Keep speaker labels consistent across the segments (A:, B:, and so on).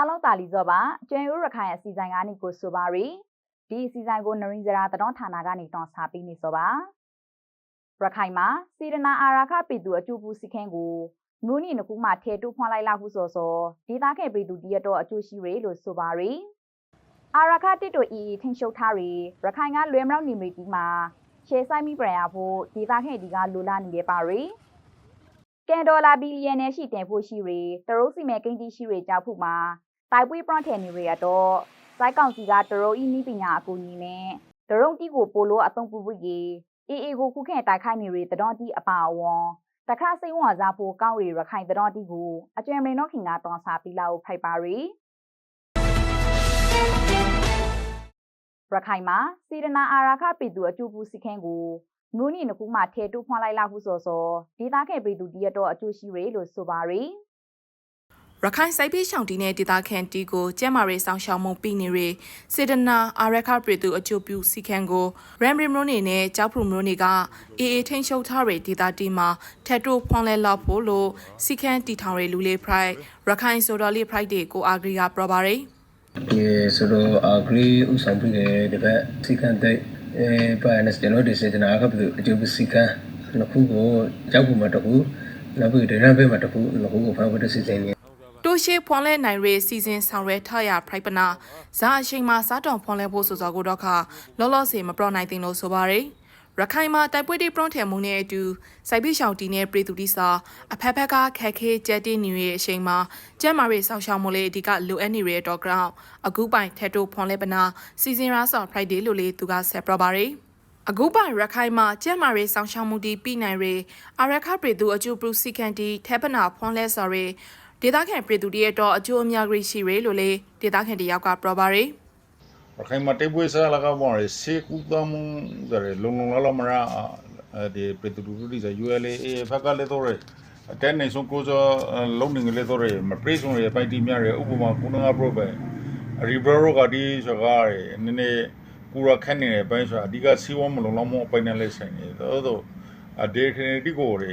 A: အားလုံးတာလီစောပါကျွမ်းရိုးရခိုင်အစီအစဉ်ကနေကိုဆိုပါရီဒီအစီအစဉ်ကိုနရင်းစရာတတော်ဌာနကနေတောင်းစားပေးနေစောပါရခိုင်မှာစေရနာအာရခပြည်သူအကျိုးပူစီခင်းကိုမျိုးနီနကူမှထဲတူဖွန်လိုက်လာဟုဆိုဆိုဒေသခဲ့ပြည်သူတရတော့အကျိုးရှိရလို့ဆိုပါရီအာရခတစ်တို့ဤထင်ရှုပ်ထားရီရခိုင်ကလွယ်မရောက်နေမိတီမှာရှယ်ဆိုင်မိပရယာဖို့ဒေသခဲ့ဒီကလိုလာနေရပါရီကန်ဒေါ်လာဘီလီယံနဲ့ရှိတင်ဖို့ရှိရီတရုတ်စီမဲကိန်းတီရှိရီကြောက်ဖို့မှာ တိုက်ပွေးပရန့်ထဲနေရတော့စိုက်ကောင်စီကတရုတ်ဤနီးပညာအကူအညီနဲ့တရုတ်တီကိုပိုလိုအသုံးပြုဖို့ကြီးအေးအေးကိုခုခဲတိုက်ခိုက်နေရီတတော်တီအပါအဝန်တခါစိတ်ဝင်စားဖို့ကောင်းရီရခိုင်တတော်တီကိုအကျွမ်းမင်းတို့ခင်ကတောင်းစားပြီးလာကိုဖိုက်ပါရီရခိုင်မှာစီရနာအာရခပြည်သူအကျိုးပူစီခင်းကိုမျိုးနီနကူမှထဲတူဖွန်လိုက်လာဟုဆိုဆိုဒေသခဲ့ပြည်သူတရတော့အကျိုးရှိရလို့ဆိုပါရီ
B: ရခိုင်စိုက်ပေးရှောင်းတီနဲ့ဒေသခံတီကိုကျဲမာရေးဆောင်ရှောင်းမှုပြီးနေရစေတနာအာရခပြည်သူအကျိုးပြုစီခန်ကိုရမ်ရီမရိုနေနဲ့ကြောက်ဖရူမရိုနေကအေးအေးထိန်ရှုပ်ထားရဒေသတီမှာထက်တိုဖွန်လဲလောက်ဖို့လို့စီခန်တီထောင်ရလူလေးဖရိုက်ရခိုင်ဆိုတော်လေးဖရိုက်တွေကိုအာဂရီကပြောပါရယ်
C: ဒီဆိုတော့အဂရီဥဆောင်ပြီးတဲ့ဒီဘက်စီကန်တဲ့အဲပါနစ်ကျွန်တော်ဒီစေတနာကပ်အကျိုးစီကန်နှစ်ခုကိုကြောက်ဖို့မှာတစ်ခုနောက်ပြီးဒရန်ဘက်မှာတစ်ခုနှစ်ခုကိုဖောက်ဖို့စီစဉ်နေ
B: တိုးရှိဖွန်လဲနိုင်ရေးစီစဉ်ဆောင်ရွက်ထရဖရိုက်ပနာဇာအချိန်မှာစားတောင်ဖွန်လဲဖို့ဆိုစောကိုတော့ခလောလောဆယ်မပရော့နိုင်တင်လို့ဆိုပါရယ်ရခိုင်မှာတိုက်ပွဲတွေပရွန်ထယ်မှုနဲ့အတူစိုက်ပိရှောင်တီနဲ့ပြည်သူတိစာအဖက်ဖက်ကခက်ခဲကြက်တင်းနေရဲ့အချိန်မှာကျမ်းမာရေးစောင့်ရှောက်မှုလေးအဓိကလိုအပ်နေရတဲ့တော့ ground အခုပိုင်ထက်တိုဖွန်လဲပနာစီစဉ်ရာဆော့ Friday လို့လေသူကဆက်ပြပါရယ်အခုပိုင်ရခိုင်မှာကျမ်းမာရေးစောင့်ရှောက်မှုတီပြည်နိုင်ရအရခပြည်သူအကျိုးပရစီကန်တီထဲပနာဖွန်လဲဆော်ရ ဒေသခံပြည်သူတွေရဲ့တော့အကျိုးအများကြီးရှိရလို့လေဒေသခံတယောက်ကပြောပါရယ်
D: ရခိုင်မှာတိတ်ပွဲစားလာကမောရစေကူတမှုတဲ့လုံလုံလောက်လောက်မရအဲဒီပြည်သူလူထုတွေ ULA ဖက်ကလည်းတော့အတဲနေဆုံးကိုစောလုံနေလေတော့မပရိဆုံးရပိုင်တီမြရဥပမာကုနငါပရိုပဲရီဘရောကဒီစကားရနည်းနည်းကူရခက်နေတဲ့ပိုင်းဆိုတာအဓိကစီးဝါမလုံလောက်မအပိုင်းနဲ့လဲဆိုင်နေတော့တော့အဒေခနေတီကိုတွေ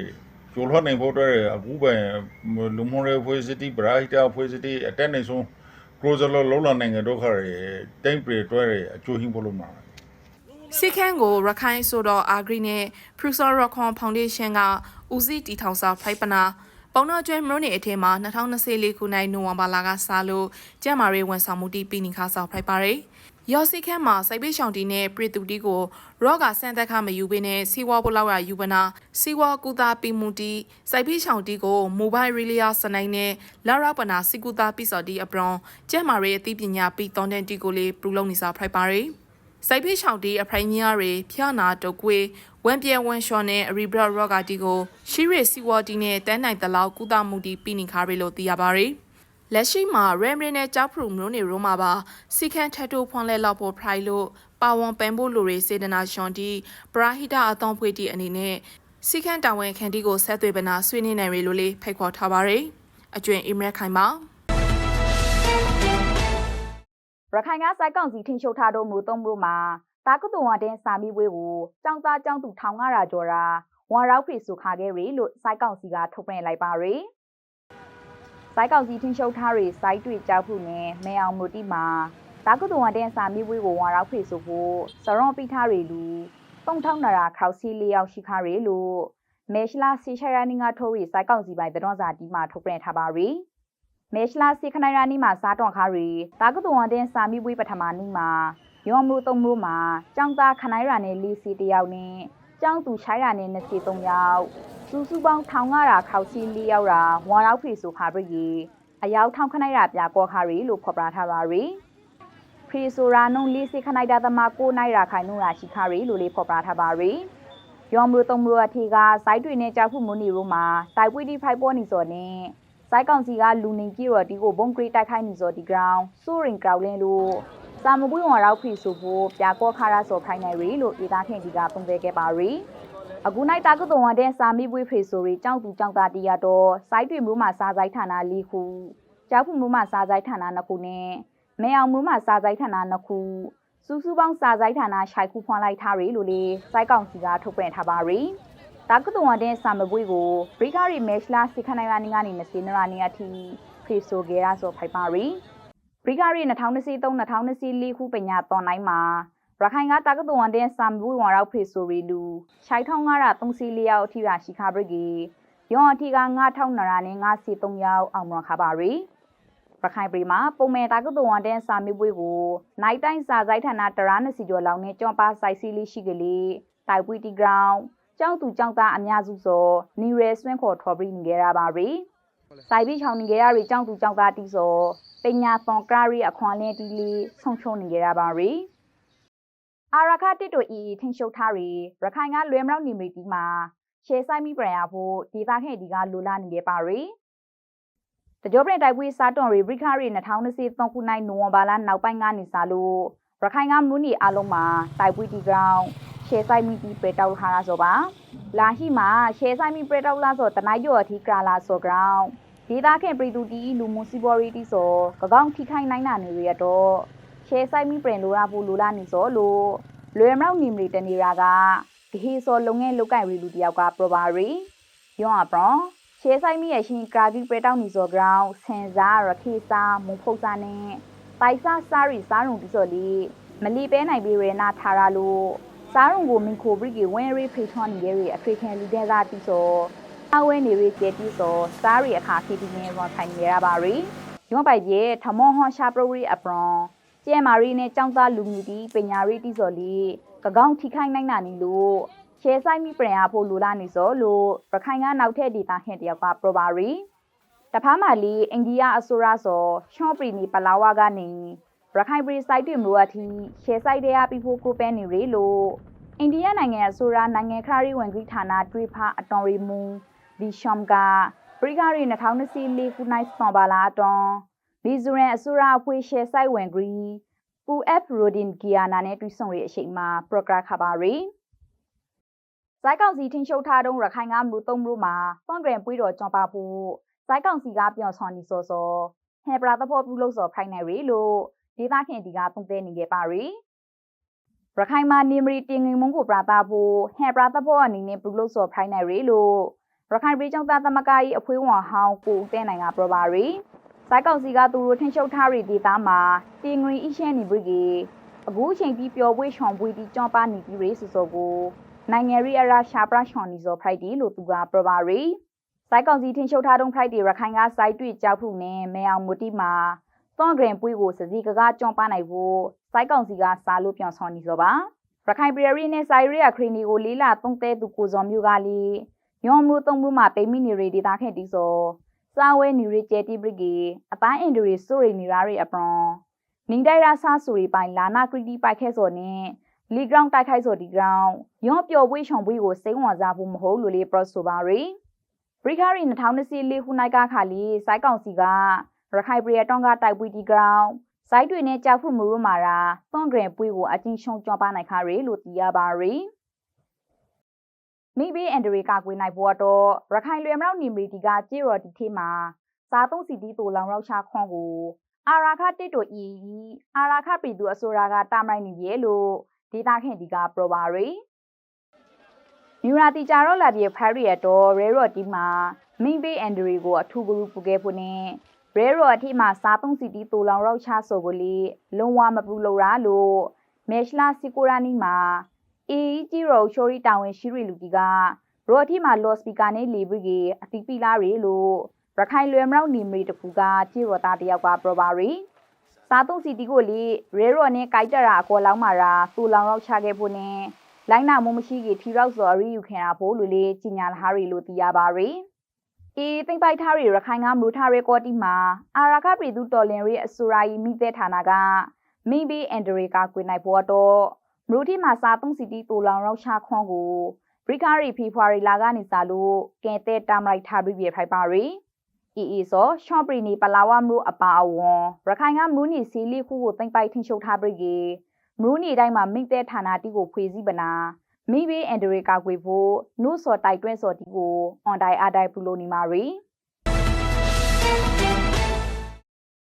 D: ကျိုးလှနိုင်ဖို့အတွက်အခုပဲလူမှုရေးဖွဲ့စည်းပရာဟိတဖွဲ့စည်းအတဲနေဆုံး closer လောက်လောက်လာနိုင်ငံတော့ခါရတိုင်းပြေတွဲရအကျိုးဟင်းဖို့လို့မှာ
B: စီခန်းကိုရခိုင်ဆိုတော့အာဂရီနဲ့ Prusa Rockon Foundation ကဦးစီးတီထောင်စာဖိုက်ပနာပေါနာကျွဲမရိုနေအထက်မှာ2024ခုနှစ်နိုဝင်ဘာလကစလို့ကျမ်းမာရေးဝန်ဆောင်မှုတီပီနီခါစာဖိုက်ပါရယ် ရော်စီခန်းမှာစိုက်ပိရှောင်တီနဲ့ပြည်သူတီကိုရော့ကစံသက်ခမယူပေးနဲ့စီဝါဘလောက်ရယူပနာစီဝါကူတာပီမူတီစိုက်ပိရှောင်တီကိုမိုဘိုင်းရီလီယာစနိုင်းနဲ့လာရောက်ပနာစီကူတာပိစော်တီအပရွန်ကျမ်းမာရေးအသိပညာပီတောင်းတဲ့တီကိုလေးပရူလုံးနေစာဖိုက်ပါရယ်စိုက်ဖိချောင်တီအဖရိုင်ညာရီဖျားနာတုတ်ကွေဝမ်ပြဲဝမ်ရှော့နဲ့အရီဘရရော့ဂါတီကိုရှိရစီဝါတီနဲ့တန်းနိုင်တလောက်ကုသမှုတီပြီးနေခါရီလို့သိရပါရီ လက်ရှိမှာရမ်ရီနဲ့ကြောက်ဖရူမျိုးနေရိုးမှာပါစီခန်ထက်တိုဖွန်လဲလောက်ဖို့ဖရိုင်လို့ပါဝန်ပန်ဖို့လိုရီစေဒနာရှွန်တီပရာဟိတအသောဖွေတီအနေနဲ့စီခန်တာဝန်ခံတီကိုဆက်သွေးပနာဆွေးနွေးနိုင်ရီလို့လေးဖိတ်ခေါ်ထားပါရီအကျွင်အီမရက်ခိုင်ပါ
A: ရခိုင်ကစိုက်ကောင်စီထင်ရှုပ်ထားတော့မျိုးသုံးမျိုးမှာတာကုတုံဝတဲ့စာမီဝေးကိုចောင်းသားចောင်းသူ1500ကျော်တာဝန်ရောက်ပြီဆိုခါခဲ့ရီလို့စိုက်ကောင်စီကထုတ်ပြန်လိုက်ပါရီ စိုက်ကောင်စီထင်ရှုပ်ထားရီစိုက်တွေကြောက်ဖို့နဲ့မဲအောင်မျိုးတိမှာတာကုတုံဝတဲ့စာမီဝေးကိုဝန်ရောက်ပြီဆိုဖို့စရွန်ပိထားရီလူတုံထောင်းနာရာခေါစီလျောက်ရှိခါရီလို့မေရှလာစီချရာနီငါထိုးရီစိုက်ကောင်စီပိုင်တတော်စာတီမှာထုတ်ပြန်ထားပါရီမေရှလာစီခနိုင်ရာနီမှာစားတော်ခါရီတာကုတုံဝတဲ့စာမီဝေးပထမနီမှာရောမှုသုံးမှုမှာចောင်းသားခနိုင်ရာနဲ့လီစီတယောက်နဲ့ ကျောင်းသူချိုင်းရာနဲ့23ယောက်စုစုပေါင်း1500ခေါက်စီ4ယောက်ရာဝါရောက်ဖီဆိုခါပြရီအယောက်ထောင်ခနိုင်ရာပြကောခါရီလို့ဖော်ပြထားပါရီဖရီဆိုရာနုံလီစီခနိုင်တာသမာ9နိုင်ရာခိုင်နှုန်းရာရှိခါရီလို့လေးဖော်ပြထားပါရီရောမှုသုံးမှုအထီကစိုက်တွေနဲ့ကြောက်ဖို့မွနီရိုမှာတိုက်ပွေးတီဖိုက်ပေါ်နေစော်နဲ့စိုက်ကောင်စီကလူနေကြီးရော်ဒီကိုဘုံဂရီတိုက်ခိုင်းနေစော်ဒီဂရောင်းဆိုရင်ကောက်လင်းလို့ စာမပွေးဝန်ရောက်ဖီဆိုဖို့ပြကောခါရစော်ခိုင်းနိုင်ရီလို့ဒေသခင်ဒီကပုံသေးခဲ့ပါရီအခုနိုင်တာကုတုံဝတဲ့စာမီပွေးဖေဆိုရီကြောက်သူကြောက်သားတရတော့စိုက်တွေမျိုးမှာစားဆိုင်ဌာန၄ခုကြောက်ဖူမျိုးမှာစားဆိုင်ဌာန၂ခုနဲ့မဲအောင်မျိုးမှာစားဆိုင်ဌာန၂ခုစူးစူးပေါင်းစားဆိုင်ဌာနရှိုက်ခုဖွန်လိုက်ထားရီလို့လေစိုက်ကောင်စီကထုတ်ပြန်ထားပါရီတာကုတုံဝတဲ့စာမပွေးကိုဘရိကာရီမဲရှလာစိခနိုင်ရာနီကနေ20နရာနီအထိဖေဆိုခဲ့ရဆိုဖိုက်ပါရီဘ ရိဂါရီ2023-2024ခုပညာတော်နိုင်မှာရခိုင်ကတက္ကသိုလ်ဝန်တဲ့စံဘူးဝန်ရောက်ဖေဆိုရီလူရှိုက်ထောင်း934ယောက်အထိရရှိခါဘရိဂီယောအထိက9000နရာနဲ့93ယောက်အောင်မခါပါရီရခိုင်ပြည်မှာပုံမဲ့တက္ကသိုလ်ဝန်တဲ့စာမေးပွဲကိုနိုင်တိုင်းစာဆိုင်ဌာနတရာနစီကျော်လောင်နဲ့ကြောင်းပါဆိုင်စီလေးရှိကလေးတိုက်ပွေတီဂရောင်းကျောင်းသူကျောင်းသားအများစုစောနီရဲဆွင့်ခေါ်ထော်ပြီးနေကြရပါရီ စိုက်ပြီးချောင်းနေကြရရီကျောင်းသူကျောင်းသားတီစောပညာသွန်ကရီအခွန်လင်းတီလေးဆုံချုံနေကြရပါရီအာရခတစ်တို့ဤထင်ရှုပ်ထားရီရခိုင်ကလွယ်မရောက်နေမိတီမှာရှယ်ဆိုင်မိပရယာဖို့ဒေတာခဲ့ဒီကလိုလာနေကြပါရီတကြောပြင်တိုက်ပွဲစားတွန်ရီဘရိခရီ2023ခုနိုင်နိုဝင်ဘာလနောက်ပိုင်းကနေစလို့ရခိုင်ကမူနီအလုံးမှာတိုက်ပွဲတီကောင် ရှယ်ဆိုင်မိတီပရတောက်ဟာရဆိုပါလာဟီမှာရှယ်ဆိုင်မိပရတောက်လာဆိုတနိုက်ကျော်အထိကလာဆိုကောင်ဒေတာခင်ပရီတူတီလူမွန်စီဘော်ရီတီဆိုကကောင်းထိခိုင်နိုင်နာနေရတော့ရှယ်ဆိုင်မိပရင်လိုရာဖို့လိုလာနေစောလို့လွယ်မရောက်နေမီတနေရာကဒီဟီဆိုလုံငယ်လုတ်ကင်ရီလူတယောက်ကပရပါရီယောအပရောရှယ်ဆိုင်မိရဲ့ရှင်ကာဂီပရတောက်နေစောကောင်ဆင်စားရခိစာမုံဖုတ်စာနဲ့ပိုက်စာစာရီစားရုံဒီဆိုလီမလီပဲနိုင်ပြီးရနာထားရလို့ စားရုံကိုမင်ခိုဘရိကဝင်းရီဖေထွန်နေရအဖေခံလူတဲ့ကတီဆိုအဝဲနေရီကျဲတီဆိုစားရီအခါခေတီနေရောထိုင်နေရပါရီယောပိုက်ရဲ့ထမောဟွန်ရှာပရဝရီအပရွန်ကျဲမာရီနဲ့ចောင်းသားလူမျိုးတီပညာရီတီဆိုလီကကောင်းထိခိုင်နိုင်နာနီလို့ရှဲဆိုင်မိပြန်ရဖို့လိုလာနေစောလို့ရခိုင်ကနောက်ထပ်ဒေတာဟင်တယောက်ကပရပါရီတဖားမာလီအိန္ဒိယအစိုးရဆိုရှော့ပရီနီပလာဝါကနေ ရခိုင်ပရီစိုက်တွေမျိုးအထိရှဲဆိုင်တဲ့အပြီးဖို့ကိုပဲနေရီလို့အိန္ဒိယနိုင်ငံအစိုးရနိုင်ငံခရီးဝင်ကြီးဌာနတွေးဖာအတော်ရီမူဒီရှမ်ကပရီဂါရီ2024ခုနိုင်စံပါလာတော့မီဇိုရန်အစိုးရအဖွဲ့ရှဲဆိုင်ဝင်ဂရီပူအက်ရိုဒင်ဂီယာနာနဲ့တွေ့ဆုံရအချိန်မှာပရိုဂရခပါရီဇိုက်ကောင်စီထင်းရှုပ်ထားတုံးရခိုင်ကမူသုံးမျိုးမှာဖွန်ဂရန်ပွေးတော်ကြောင်းပါဖို့ဇိုက်ကောင်စီကပြောင်းဆောင်နေစောစောဟေဘရာသဖို့ပြုလို့စောဖိုင်နယ်ရီလို့ ဒေသခင်ဒီကသုံးသဲနေခဲ့ပါရီရခိုင်မှာနေမရီတင်ငင်မုံကိုပရာတာဖို့ဟေဘရာသဖို့အနေနဲ့ပြုလို့စောဖိုင်နယ်ရီလို့ရခိုင်ပြည်ကျောင်းသားသမဂ္ဂ၏အဖွေးဝန်ဟောင်းကိုဦးတဲ့နိုင်ကပြောပါရီစိုက်ကောင်စီကသူတို့ထင်ရှုပ်ထားရီဒေတာမှာတင်ငရီအရှဲနေပြီကအခုအချိန်ပြီးပျော်ပွေးချောင်ပွေးတီကြောင်းပါနေပြီးရေဆိုဆိုကိုနိုင်ငံရီအရာရှာပရချောင်နီဇော်ဖရိုက်တီလို့သူကပြောပါရီစိုက်ကောင်စီထင်ရှုပ်ထားတုံးဖရိုက်တီရခိုင်ကစိုက်တွေ့ကြောက်ဖုနဲ့မဲအောင်မူတီမှာ သွန်ဂရင်ပွေးကိုစစီကကကြောင်းပါနိုင်ဖို့စိုက်ကောင်စီကစားလို့ပြောင်းဆောင်နေစောပါရခိုင်ပြည်ရီနဲ့ဆိုင်ရီယာခရီနီကိုလေးလာသုံးတဲသူကိုစော်မျိုးကလေးညောမှုသုံးမှုမှာပိမိနေရီဒေတာခဲ့တီဆိုစာဝဲနေရီကျဲတီဘရဂီအတိုင်းအင်ဒရီဆိုရီနေရာရီအပရွန်နင်းတိုက်ရာဆာဆိုရီပိုင်လာနာခရီတီပိုက်ခဲစော်နဲ့လီဂရောင်းတိုက်ခိုက်စော်ဒီဂရောင်းရောပျော်ပွေးချောင်ပွေးကိုစိမ့်ဝင်စားဖို့မဟုတ်လို့လေပရော့ဆိုပါရီဘရိခါရီ2024ခုနိုင်ကခါလီစိုက်ကောင်စီက ရခိုင်ပြည်တောင်ကတိုက်ပွေးဒီဂရောင်းစိုက်တွေနဲ့ကြောက်ဖုမူရမာရာသွန်ဂရင်ပွေးကိုအချင်းရှုံကြောပါနိုင်ခါရီလို့သိရပါရီမိဘအန်ဒရီကကွေးနိုင်ဖို့တော့ရခိုင်လွယ်မရောက်နေမီဒီကကြေရော်ဒီထေးမှာစားသုံးစီတီတိုလောင်ရောက်ချခွန်ကိုအာရာခတစ်တိုအီအာရာခပြည်သူအစိုးရကတာမိုင်းနေပြီလို့ဒေတာခင်ဒီကပရိုပါရီမြူရာတီကြတော့လာပြီးဖာရီရတော့ရဲရော်တီမှာမိဘအန်ဒရီကိုအထူးဂရုပူခဲ့ဖို့နဲ့ ရဲရော်အထိမှာစားသုံးစီတီတိုလောင်ရောက်ချဆိုကိုလေလုံးဝမပူလို့ရလို့မေရှလာစီကိုရာနီမှာအေဂျီရိုရှိုရီတာဝန်ရှိရီလူကြီးကရော်တီမှာလော့စပီကာနဲ့လီဘရီကအတိပီလာရီလို့ရခိုင်လွယ်မရောက်နေမီတခုကကြေရော်သားတယောက်ကပရိုပါရီစားသုံးစီတီကိုလေရဲရော်နဲ့ကြိုက်တရာအကောလောင်းမာရာသူလောင်ရောက်ချခဲ့ဖို့နဲ့လိုင်းနာမမရှိကြီးထီရောက်စော်ရီယူခင်တာဖို့လူလေးကြီးညာလာဟာရီလို့သိရပါရီ အေးသိမ့်ပိုက်ထားရီရခိုင်ကမူထားရဲကော်တီမှာအာရာခပြည်သူတော်လင်ရီအစူရာယီမိသက်ဌာနကမိဘအန်ဒရီကကွေနိုင်ဖို့တော့မရူတီမှာစားသုံးစီတီတူလောင်ရောက်ချခွန်ကိုဘရိကာရီဖီဖွာရီလာကနေစားလို့ကဲတဲ့တမ်လိုက်ထားပြီးပြဖိုက်ပါရီအီအီဆိုရှော့ပရီနီပလာဝမလို့အပါအဝွန်ရခိုင်ကမရူနီစီလီခုကိုတင်ပိုက်ထင်းရှုပ်ထားပြီးကေမရူနီတိုင်းမှာမိတဲ့ဌာနတီကိုဖွေစည်းပနာ မိဘေးအန်ဒရီကကွေဖို့နုစော်တိုက်တွဲစော်တီကိုအွန်တိုင်အားတိုင်ပူလို့နေမာရီ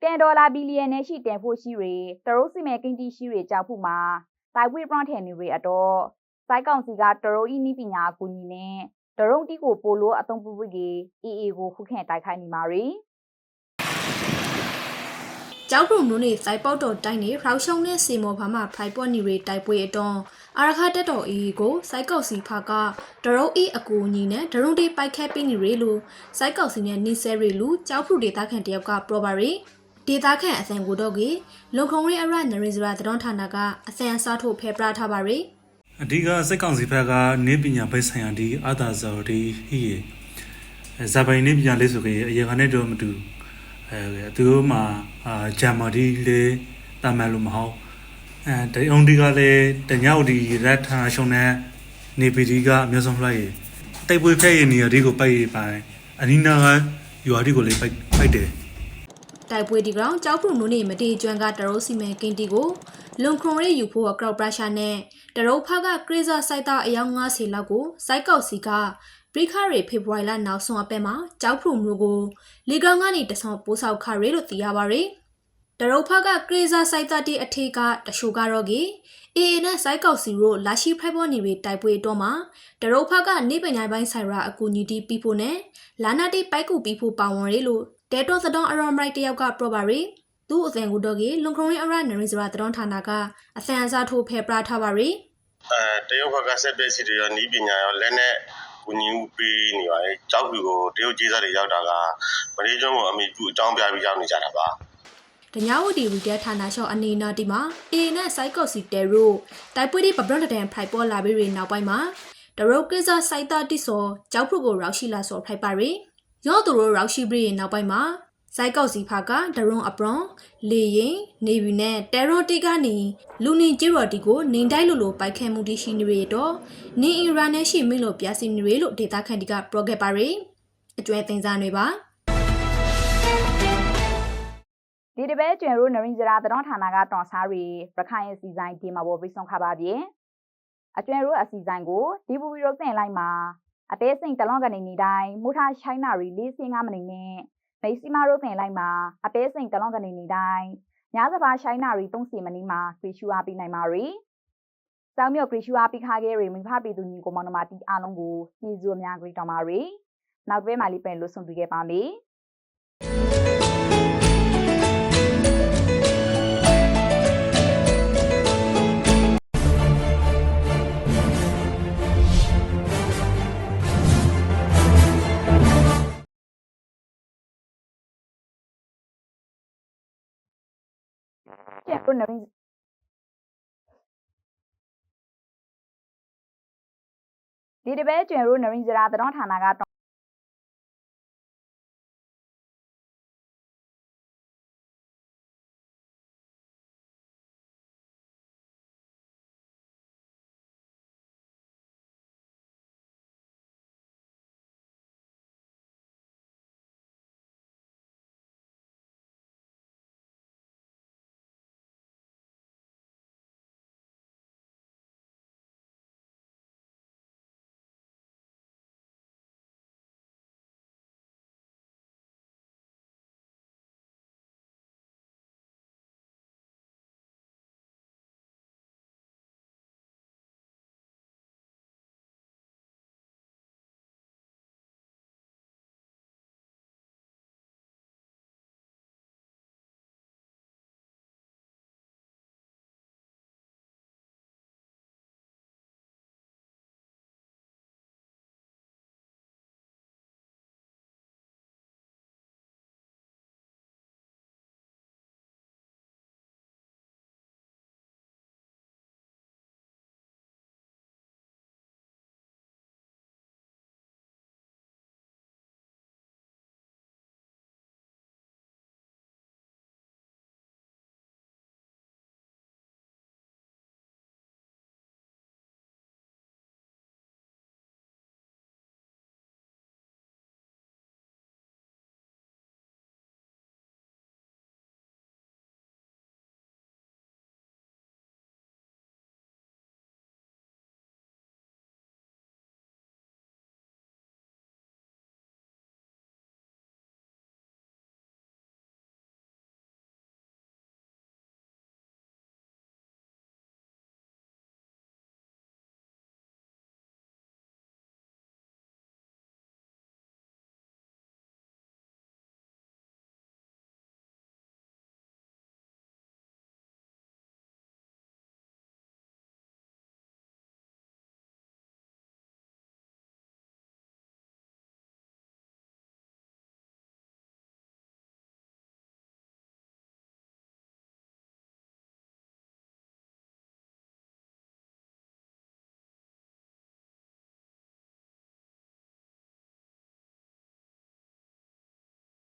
A: ကန်ဒေါ်လာဘီလီယံနဲ့ရှိတင်ဖို့ရှိတွေတရုတ်စီမဲကင်းတီရှိတွေကြောက်ဖို့မှာတိုင်ဝေပရန်ထန်နေရီအတော့စိုက်ကောင်စီကတရုတ်ဤနိပညာအကူအညီနဲ့တရုတ်တီကိုပိုလို့အသုံးပြုပြီးအေအေကိုခုခံတိုက်ခိုက်နေမှာရီ
E: ကျောက်ပရုံတို့နေစိုက်ပေါက်တော်တိုင်းနေရောက်ရှုံနဲ့စီမော်ဖာမှာဖိုင်ပေါ်နီရီတိုက်ပွဲအတွန်းအာရခတက်တော်အေးကိုစိုက်ကောက်စီဖာကဒရုံအေးအကူညီနဲ့ဒရုံတေးပိုက်ခဲပေးနေရီလို့စိုက်ကောက်စီနဲ့နေဆဲရီလူကျောက်ပရုဒေတာခန်တယောက်ကပြောပါရီဒေတာခန်အစံကိုတော့ကလုံခုံရီအရနရီဇရာသတော်ဌာနကအစံအစားထုတ်ဖဲပြထားပါရီ
F: အဓိကစက်ကောင်စီဘက်ကနေပညာဘက်ဆိုင်ရာဒီအာသာဇော်ဒီဟီဇာပိုင်နေပညာလေးဆိုကြအရင်ကနေတော့မတူ အဲသူတို့မှာအာဂျာမဒီလေးတာမန်လို့မဟုတ်အဲတယုံဒီကလည်းတညောက်ဒီရက်ထာရှုံနဲ့နေပီဒီကအမျိုးဆုံးလိုက်ရတိုက်ပွဲဖက်ရနေရဒီကိုပိုက်ရပိုင်းအနီနာကယူအာဒီကိုလေးပိုက်ပိုက်တယ်
E: တိုက်ပွဲဒီကောင်ကြောက်ဖုန်နုနေမတေကျွမ်းကတရိုးစီမဲကင်းတီကိုလွန်ခရွန်ရဲယူဖို့အကောက်ပရရှာနဲ့တရိုးဖကကရေဇာစိုက်တာအယောင်90လောက်ကိုစိုက်ကောက်စီက ပရိခရီဖေဖော်ဝါရီလနောက်ဆုံးအပတ်မှာကြောက်ဖုန်မျိုးကိုလေကောင်ကနေတဆောင်ပိုးဆောက်ခရဲလို့သိရပါရယ်တရိုးဖကကရေဇာစိုက်တာတီအထေကတရှိုကတော့ကေအေအေနဲ့စိုက်ကောက်စီတို့လာရှိဖိုက်ပေါ်နေပြီတိုက်ပွဲတော့မှာတရိုးဖကနေပညာပိုင်းဆိုင်ရာအကူအညီတီးပြီးဖို့နဲ့လာနာတီပိုက်ကူပြီးဖို့ပါဝင်ရလို့တဲတော်သတော်အရော်မရိုက်တယောက်ကပြောပါရီသူ့အသံကိုတော့ကေလွန်ခရုံးအရနရီစရာတတော်ဌာနကအသံအစားထိုးဖဲပြထားပါရီ
G: အဲတရုတ်ဘက်ကဆက်ပက်စီတွေရောနီးပညာရောလက်နဲ့ ကူညီမှုပေးနေပါတယ်။ကြောက်ဖြူကိုတရုတ်ကြီးစားတွေရောက်တာကမလေးကျွန်းကိုအမိကျူအကြောင်းပြပြီးရောက်နေကြတာပါ
E: တညာဝတီရီတဲဌာနရှော့အနေနာတီမှာအေနဲ့စိုက်ကော့စီတဲရိုတိုက်ပွဲဒီပပရန်တန်ဖိုက်ပေါ်လာပြီးရနောက်ပိုင်းမှာတရိုကိဇာစိုက်တာတီဆိုကြောက်ဖုကိုရောက်ရှိလာဆိုဖိုက်ပါရီရောသူတို့ရောက်ရှိပြီးနောက်ပိုင်းမှာ စိုက်ကောက်စီဖာကဒရွန်အပရွန်လေရင်နေပြီနဲ့တဲရိုတီကနေလူနီဂျီရော်တီကိုနေတိုက်လို့လို့ပိုက်ခဲမှုတီရှိနေရတော့နေအီရန်နဲ့ရှိမိလို့ပြစီနေရလို့ဒေတာခန်တီကပရိုဂက်ပါရီအကျွဲတင်စားတွေပါ
A: ဒီတပဲကျွင်ရိုနရင်ဇရာသတော်ဌာနကတွန်စားရီရခိုင်အစီဆိုင်ဒီမှာပေါ်ပြီးဆုံးခပါပြင်အကျွင်ရိုအစီဆိုင်ကိုဒီပူပီရုပ်တင်လိုက်မှာအသေးစိတ်တလောကနေနေတိုင်းမူထားချိုင်းနာရီ45မိနစ်နဲ့ မိတ်စီမာရုပ်တင်လိုက်မှာအသေးစိတ်တလောကနေနေတိုင်းညစပါချိုင်းနာရီ30မိနစ်မှာခရရှူအားပြီးနိုင်ပါရီစောင်းမြော့ခရရှူအားပြီးခါခဲ့ရီမိဖပြည်သူညီကိုမောင်နှမတီအားလုံးကိုကျေးဇူးအများကြီးတောင်းပါရီနောက်တစ်ပတ်မှလေးပြန်လို့ဆုံးပြခဲ့ပါမယ် ကျန်ရိုနရင်ဒီတပဲကျွင်ရိုနရင်ဇရာသတော်ဌာနက